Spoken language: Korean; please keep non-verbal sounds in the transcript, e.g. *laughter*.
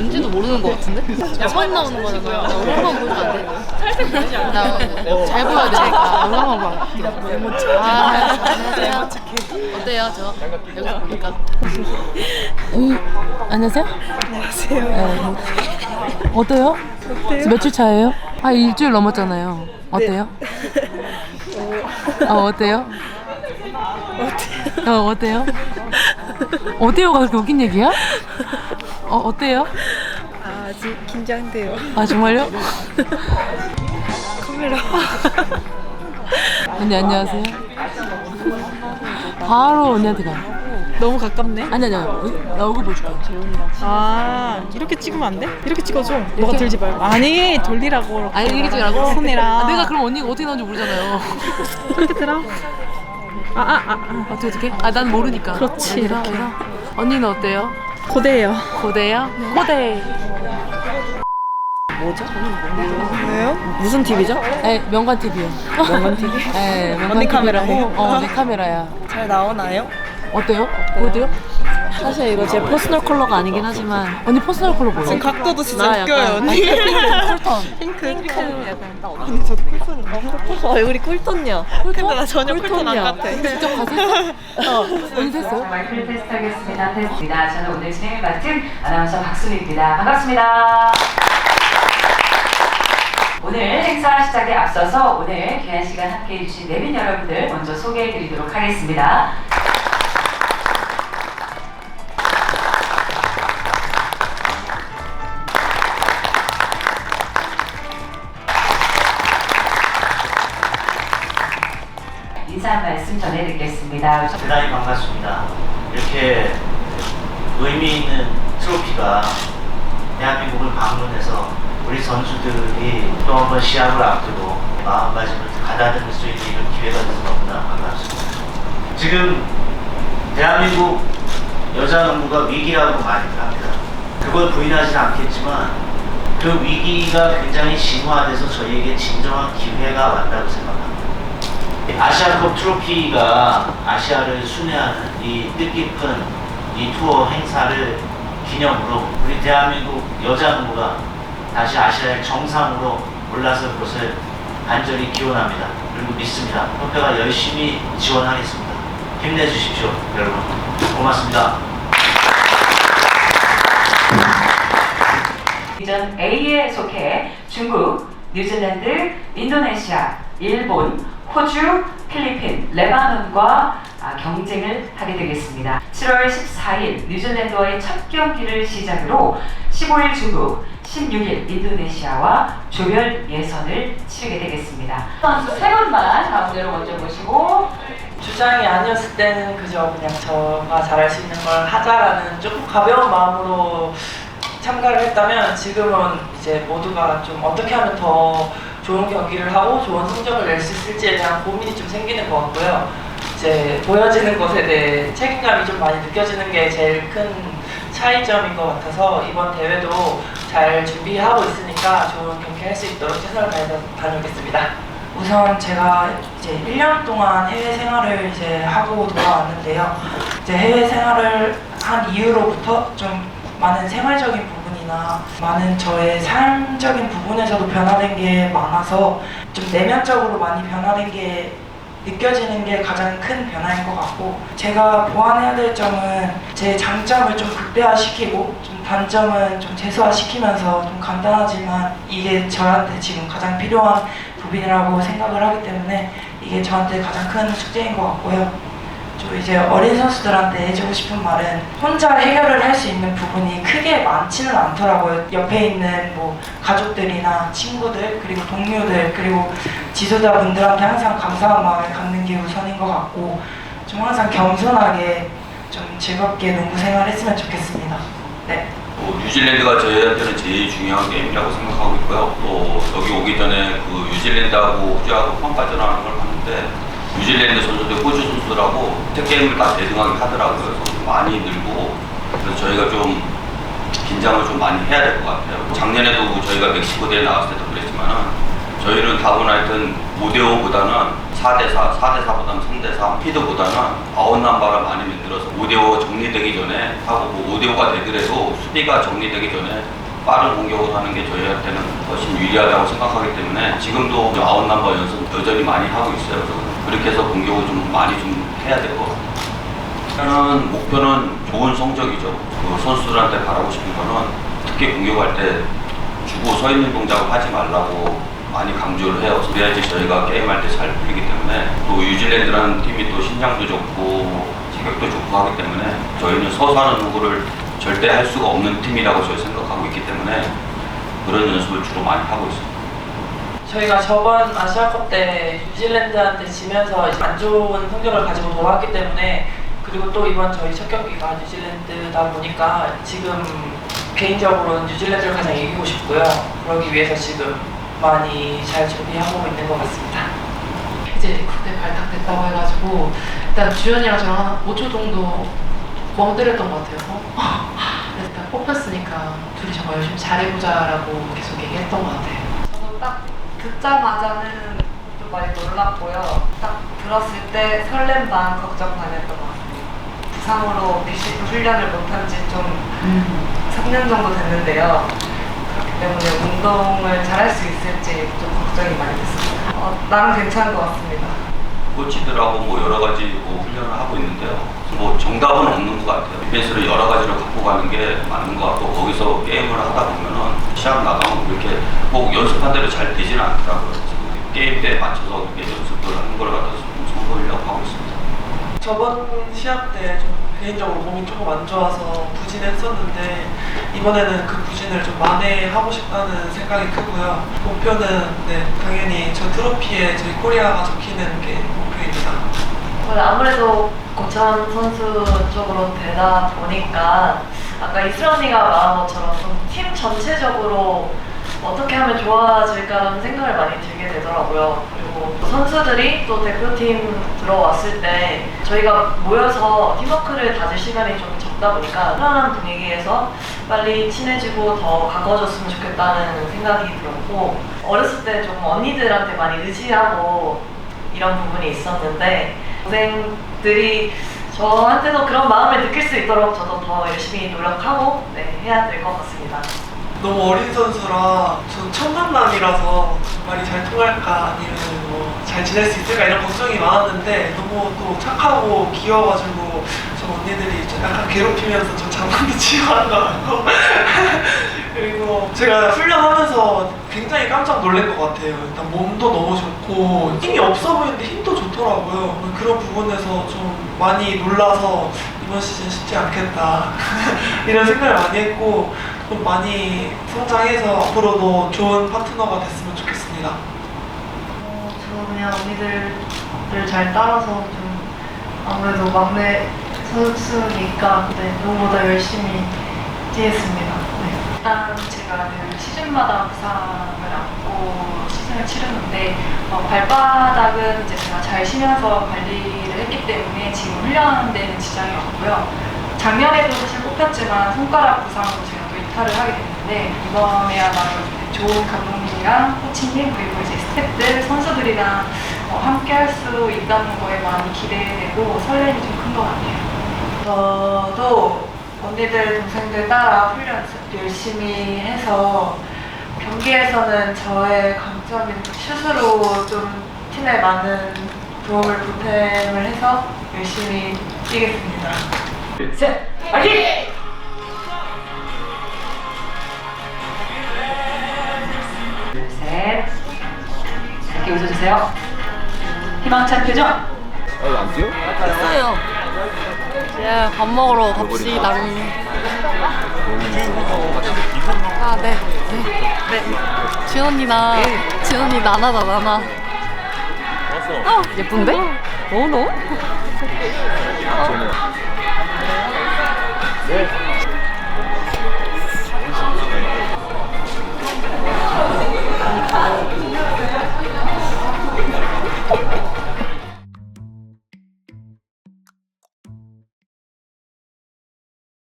뭔지도 모르는 것 같은데? 야, 처음 나오는 거잖아. 나 얼굴만 보면 안 돼. 살색 보이지 않아? 나잘 보여야 되니까 얼굴만 봐. 아, 안녕하세요. 어때요, 저? 여기서 보니까. 안녕하세요. 안녕하세요. 어때요? 지금 며칠 차예요? 아 일주일 넘었잖아요. 어때요? 어 어때요? 어때요? 어 어때요? 어때요가 그렇게 웃긴 얘기야? 어 어때요? 아, 아직 긴장돼요. 아 정말요? 카메라. 언니 안녕하세요. 바로 언니한테 가. 너무 가깝네. 아니 아니 아니 나 얼굴 보여줄게. 아, 이렇게 찍으면 안 돼? 이렇게 찍어줘. 너가 들지 말고. 아니, 돌리라고. 아니 이게 찍으라고? 손이랑. 아, 내가 그럼 언니가 어떻게 나오는지 모르잖아요. 이렇게 들어. 아, 아, 아, 아. 어떻게 어떻게? 아 난 모르니까. 그렇지, 이렇게. 언니는 어때요? 고대예요. 고대요? 고대. 왜요? 무슨 TV죠? 네, 명관 TV요. 명관 TV? *laughs* 네, 명관 언니 TV. 카메라예요? 어, 내 카메라야. 잘 나오나요? 어때요? 보여드려? 사실 이거 제 퍼스널 컬러가 아니긴 하지만 언니 퍼스널 컬러 뭐예요? 각도도 진짜 나 약간 아니, 쿨톤. 핑크, 핑크. 아니, 저 쿨톤 너무 얼굴이 꿀톤이야. 근데 나 전혀 쿨톤 안 같아. 직접 했어? *laughs* 어, 언니도 했어요? 마이크를 테스트하겠습니다. 테스트입니다. 저는 오늘 진행을 맡은 아나운서 박수미입니다. 반갑습니다. 오늘 행사 시작에 앞서서 오늘 귀한 시간 함께 해 주신 내빈 여러분들 먼저 소개해 드리도록 하겠습니다. 대단히 반갑습니다. 이렇게 의미 있는 트로피가 대한민국을 방문해서 우리 선수들이 또 한 번 시합을 앞두고 마음가짐을 가다듬을 수 있는 이런 기회가 돼서 너무나 반갑습니다. 지금 대한민국 여자 농구가 위기라고 많이 합니다. 그걸 부인하지는 않겠지만 그 위기가 굉장히 진화돼서 저희에게 진정한 기회가 왔다고 생각합니다. 아시아컵 트로피가 아시아를 순회하는 이 뜻깊은 이 투어 행사를 기념으로 우리 대한민국 여자 농구가 다시 아시아의 정상으로 올라설 것을 간절히 기원합니다. 그리고 믿습니다. 협회가 열심히 지원하겠습니다. 힘내주십시오, 여러분. 고맙습니다. 디비전 A에 속해 중국, 뉴질랜드, 인도네시아, 일본, 호주, 필리핀, 레바논과 아, 경쟁을 하게 되겠습니다. 7월 14일 뉴질랜드와의 첫 경기를 시작으로 15일 중국, 16일 인도네시아와 조별 예선을 치르게 되겠습니다. 선수 세 분만 가운데로 먼저 모시고 주장이 아니었을 때는 그저 그냥 저가 잘할 수 있는 걸 하자라는 조금 가벼운 마음으로 참가를 했다면 지금은 이제 모두가 좀 어떻게 하면 더 좋은 경기를 하고 좋은 성적을 낼 수 있을지에 대한 고민이 좀 생기는 것 같고요. 이제 보여지는 것에 대해 책임감이 좀 많이 느껴지는 게 제일 큰 차이점인 것 같아서 이번 대회도 잘 준비하고 있으니까 좋은 경기 할 수 있도록 최선을 다해서 다녀오겠습니다. 우선 제가 이제 1년 동안 해외 생활을 이제 하고 돌아왔는데요. 이제 해외 생활을 한 이후로부터 좀 많은 생활적인 부분이나 많은 저의 삶적인 부분에서도 변화된 게 많아서 좀 내면적으로 많이 변화된 게 느껴지는 게 가장 큰 변화인 것 같고 제가 보완해야 될 점은 제 장점을 좀 극대화시키고 좀 단점은 좀 최소화시키면서 좀 간단하지만 이게 저한테 지금 가장 필요한 부분이라고 생각을 하기 때문에 이게 저한테 가장 큰 숙제인 것 같고요. 저 이제 어린 선수들한테 해주고 싶은 말은 혼자 해결을 할 수 있는 부분이 크게 많지는 않더라고요. 옆에 있는 뭐 가족들이나 친구들 그리고 동료들 그리고 지도자분들한테 항상 감사한 마음을 갖는 게 우선인 것 같고 좀 항상 겸손하게 좀 즐겁게 농구 생활했으면 좋겠습니다. 네. 뭐 뉴질랜드가 저희한테는 제일 중요한 게임이라고 생각하고 있고요. 또 여기 오기 전에 그 뉴질랜드하고 호주하고 평가전하는 걸 봤는데 뉴질랜드 선수들, 호주 선수들하고 세 게임을 다 대등하게 하더라고요. 그래서 많이 늘고 그래서 저희가 좀 긴장을 좀 많이 해야 될 것 같아요. 작년에도 저희가 멕시코 대회 나갔을 때도 그랬지만은 저희는 다분 하여튼 5대5보다는 4대4, 4대4보다는 3대3 피드보다는 아웃남바를 많이 만들어서 5대5 정리되기 전에 하고 뭐 5대5가 되더라도 수비가 정리되기 전에 빠른 공격을 하는 게 저희한테는 훨씬 유리하다고 생각하기 때문에 지금도 아웃남바 연습 여전히 많이 하고 있어요. 그렇게 해서 공격을 좀 많이 좀 해야 될 것 같아요. 일단은 목표는 좋은 성적이죠. 그 선수들한테 바라고 싶은 거는 특히 공격할 때 주고 서 있는 동작을 하지 말라고 많이 강조를 해요. 그래야지 저희가 게임할 때 잘 풀리기 때문에 또 뉴질랜드라는 팀이 또 신장도 좋고 체격도 좋고 하기 때문에 저희는 서서 하는 농구를 절대 할 수가 없는 팀이라고 저희 생각하고 있기 때문에 그런 연습을 주로 많이 하고 있습니다. 저희가 저번 아시아컵 때 뉴질랜드한테 지면서 이제 안 좋은 성적을 가지고 돌아왔기 때문에 그리고 또 이번 저희 첫 경기가 뉴질랜드다 보니까 지금 개인적으로는 뉴질랜드를 가장 이기고 싶고요. 그러기 위해서 지금 많이 잘 준비하고 있는 것 같습니다. 이제 그때 발탁됐다고 해가지고 일단 주연이랑 저랑 한 5초 정도 멍 때렸던 것 같아요. *laughs* 그래서 일단 뽑혔으니까 둘이 정말 열심히 잘해보자라고 계속 얘기했던 것 같아요. 저도 딱 듣자마자는 좀 많이 놀랐고요. 딱 들었을 때 설렘 반 걱정 반이었던 것 같습니다. 부상으로 비시브 훈련을 못한 지좀 음. 3년 정도 됐는데요. 그렇기 때문에 운동을 잘할 수 있을지 좀 걱정이 많이 됐습니다. 어, 나는 괜찮은 것 같습니다. 코치들하고 뭐 여러 가지 뭐 훈련을 하고 있는데요. 뭐 정답은 없는 것 같아요. 디펜스를 여러 가지로 갖고 가는 게 맞는 것 같고 거기서 게임을 하다 보면은 시합 나가면 그렇게 꼭 연습한 대로 잘 되지는 않더라고요. 게임 때 맞춰서 이렇게 연습을 하는 걸 갖다가 좀 선보이려고 하고 있습니다. 저번 시합 때 좀 개인적으로 몸이 조금 안 좋아서 부진했었는데 이번에는 그 부진을 좀 만회하고 싶다는 생각이 크고요. 목표는 네, 당연히 저 트로피에 저희 코리아가 적히는 게 목표입니다. 아무래도 고찬 선수 쪽으로 되다 보니까 아까 이슬 언니가 말한 것처럼 좀팀 전체적으로 어떻게 하면 좋아질까라는 생각을 많이 들게 되더라고요. 그리고 선수들이 또 대표팀 들어왔을 때 저희가 모여서 팀워크를 다질 시간이 좀 적다 보니까 편안한 분위기에서 빨리 친해지고 더 가까워졌으면 좋겠다는 생각이 들었고 어렸을 때 좀 언니들한테 많이 의지하고 이런 부분이 있었는데 동생들이 저한테도 그런 마음을 느낄 수 있도록 저도 더 열심히 노력하고 네, 해야 될 것 같습니다. 너무 어린 선수라 전 청남남이라서 말이 잘 통할까 아니면 뭐 잘 지낼 수 있을까 이런 걱정이 많았는데 너무 또 착하고 귀여워가지고 저 언니들이 좀 약간 괴롭히면서 저 장난도 치고 하는 것 같고 *laughs* 그리고 제가 훈련하면서 굉장히 깜짝 놀란 것 같아요. 일단 몸도 너무 좋고 힘이 없어 보이는데 힘도 좋더라고요. 그런 부분에서 좀 많이 놀라서 이번 시즌 쉽지 않겠다 *laughs* 이런 생각을 많이 했고 좀 많이 성장해서 앞으로도 좋은 파트너가 됐으면 좋겠습니다. 어, 저 그냥 언니들을 잘 따라서 좀 아무래도 막내 선수니까 네, 누구보다 열심히 뛰겠습니다. 네. 일단 제가 늘 시즌마다 부상을 안고 시즌을 치르는데 어, 발바닥은 이제 제가 잘 쉬면서 관리를 했기 때문에 지금 훈련하는 데는 지장이 없고요. 작년에도 사실 뽑혔지만 손가락 부상으로 제가 또 이탈을 하게 됐는데 이번에야말로 좋은 감독님이랑 코치님 그리고 이제 스태프들 선수들이랑 어, 함께 할 수 있다는 거에 많이 기대되고 설렘이 좀 큰 것 같아요. 저도 언니들 동생들 따라 훈련 열심히 해서 경기에서는 저의 강점인 슛으로 좀 팀에 많은 도움을 보탬을 해서 열심히 뛰겠습니다. 셋, 파이팅! 이렇게 웃어주세요. 희망찬 표정. 했어요. 예, 밥 먹으러 갑시다. 아, 네. 네. 네. 지연 언니 나, 지연 언니 나나다, 나나. 어, 예쁜데? 어, 너? 어.